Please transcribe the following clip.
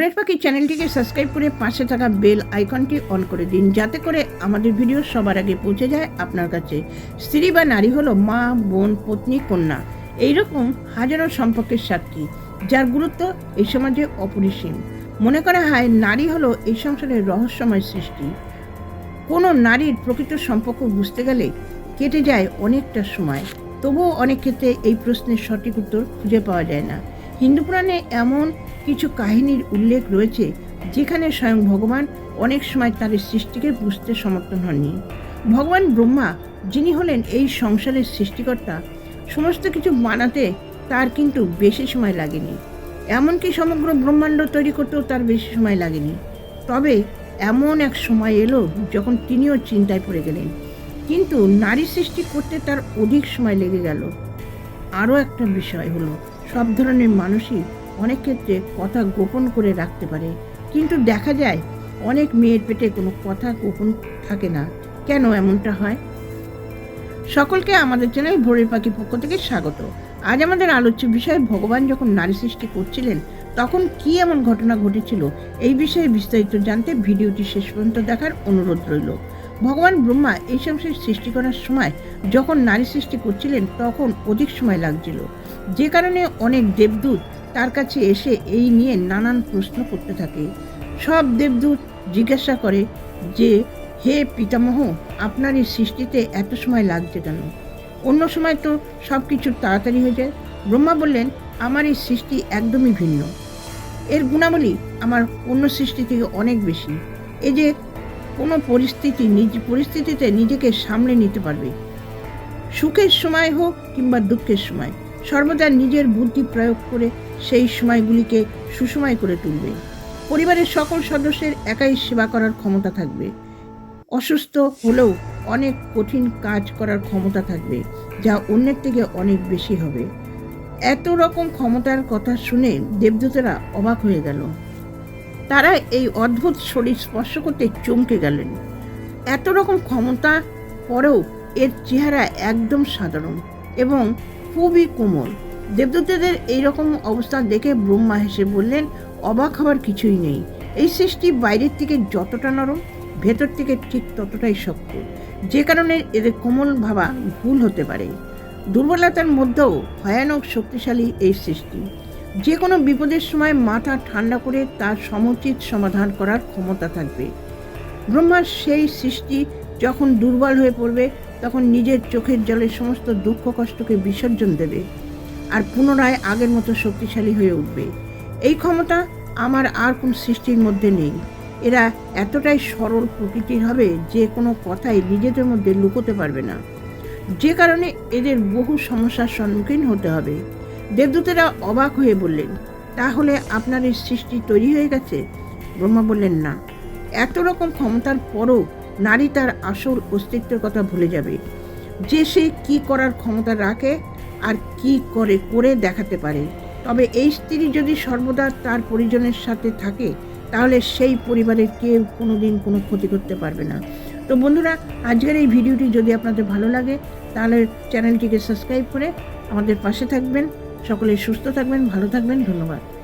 Red পাখি চ্যানেলটিকে subscribe করে পাশে থাকা বেল আইকনটি অন করে দিন, যাতে করে আমাদের ভিডিও সবার আগে পৌঁছে যায় আপনার কাছে। স্ত্রী বা নারী হলো মা, বোন, পত্নী, কন্যা। এইরকম হাজারো সম্পর্কের সাক্ষী, যার গুরুত্ব এই সমাজে অপরিসীম। মনে করা হয় নারী হলো এই সংসারের রহস্যময় সৃষ্টি। কোনো নারীর প্রকৃত সম্পর্ক বুঝতে গেলে কেটে যায় অনেকটা সময়। তবুও অনেক ক্ষেত্রে এই প্রশ্নের সঠিক উত্তর খুঁজে পাওয়া যায় না। হিন্দু পুরাণে এমন কিছু কাহিনীর উল্লেখ রয়েছে যেখানে স্বয়ং ভগবান অনেক সময় তার সৃষ্টিকে বুঝতে সমর্থন হননি। ভগবান ব্রহ্মা, যিনি হলেন এই সংসারের সৃষ্টিকর্তা, সমস্ত কিছু বানাতে তার কিন্তু বেশি সময় লাগেনি। এমনকি সমগ্র ব্রহ্মাণ্ড তৈরি করতেও তার বেশি সময় লাগেনি। তবে এমন এক সময় এলো যখন তিনিও চিন্তায় পড়ে গেলেন। কিন্তু নারী সৃষ্টি করতে তার অধিক সময় লেগে গেল। আরও একটা বিষয় হলো, সব ধরনের মানুষই অনেক ক্ষেত্রে কথা গোপন করে রাখতে পারে। কিন্তু দেখা যায়, অনেক মেয়ের পেটে কোনো কথা গোপন থাকে না। কেন এমনটা হয়? সকলকে আমাদের চ্যানেল ভোরের পাখি পক্ষ থেকে স্বাগত। আজ আমাদের আলোচ্য বিষয়ে, ভগবান যখন নারী সৃষ্টি করছিলেন, তখন কি এমন ঘটনা ঘটেছিল? এই বিষয়ে বিস্তারিত জানতে ভিডিওটি শেষ পর্যন্ত দেখার অনুরোধ রইল। ভগবান ব্রহ্মা এই সংসার সৃষ্টি করার সময় যখন নারী সৃষ্টি করছিলেন, তখন অধিক সময় লাগছিল। যে কারণে অনেক দেবদূত তার কাছে এসে এই নিয়ে নানান প্রশ্ন করতে থাকে। সব দেবদূত জিজ্ঞাসা করে যে, হে পিতামহ, আপনার এই সৃষ্টিতে এত সময় লাগছে কেন? অন্য সময় তো সব কিছু তাড়াতাড়ি হয়ে যায়। ব্রহ্মা বললেন, আমার এই সৃষ্টি একদমই ভিন্ন। এর গুণাবলী আমার অন্য সৃষ্টি থেকে অনেক বেশি। এই যে, কোনো পরিস্থিতি নিজ, পরিস্থিতিতে নিজেকে সামলে নিতে পারবে। সুখের সময় হোক কিংবা দুঃখের সময়, সর্বদা নিজের বুদ্ধি প্রয়োগ করে সেই সময়গুলিকে সুসময় করে তুলবে। পরিবারের সকল সদস্যের একাই সেবা করার ক্ষমতা থাকবে। অসুস্থ হলেও অনেক কঠিন কাজ করার ক্ষমতা থাকবে, যা অন্যের থেকে অনেক বেশি হবে। এত রকম ক্ষমতার কথা শুনে দেবদূতেরা অবাক হয়ে গেল। তারা এই অদ্ভুত শরীর স্পর্শ করতে চমকে গেলেন। এত রকম ক্ষমতা পরেও এর চেহারা একদম সাধারণ এবং খুবই কোমল। দেবদূতদের এইরকম অবস্থা দেখে ব্রহ্মা হেসে বললেন, অবাক হওয়ার কিছুই নেই। এই সৃষ্টি বাইরের থেকে যতটা নরম, ভেতর থেকে ঠিক ততটাই শক্ত। যে কারণে এদের কোমল ভাবা ভুল হতে পারে। দুর্বলতার মধ্যেও ভয়ানক শক্তিশালী এই সৃষ্টি। যে কোনো বিপদের সময় মাথা ঠান্ডা করে তার সমুচিত সমাধান করার ক্ষমতা থাকবে। ব্রহ্মার সেই সৃষ্টি যখন দুর্বল হয়ে পড়বে, তখন নিজের চোখের জলে সমস্ত দুঃখ কষ্টকে বিসর্জন দেবে। আর পুনরায় আগের মতো শক্তিশালী হয়ে উঠবে। এই ক্ষমতা আমার আর কোন সৃষ্টির মধ্যে নেই। এরা এতটাই সরল প্রকৃতির হবে যে কোনো কথাই নিজেদের মধ্যে লুকোতে পারবে না। যে কারণে এদের বহু সমস্যার সম্মুখীন হতে হবে। দেবদূতেরা অবাক হয়ে বললেন, তাহলে আপনার এই সৃষ্টি তৈরি হয়ে গেছে? ব্রহ্মা বললেন, না। এত রকম ক্ষমতার পরও নারী তার আসল অস্তিত্বের কথা ভুলে যাবে। যে সে কি করার ক্ষমতা রাখে আর কি করে করে দেখাতে পারে। তবে এই স্ত্রী যদি সর্বদা তার পরিজনের সাথে থাকে, তাহলে সেই পরিবারের কেউ কোনো দিন কোনো ক্ষতি করতে পারবে না। তো বন্ধুরা, আজকের এই ভিডিওটি যদি আপনাদের ভালো লাগে, তাহলে চ্যানেলটিকে সাবস্ক্রাইব করে আমাদের পাশে থাকবেন। সকলে সুস্থ থাকবেন, ভালো থাকবেন, ধন্যবাদ।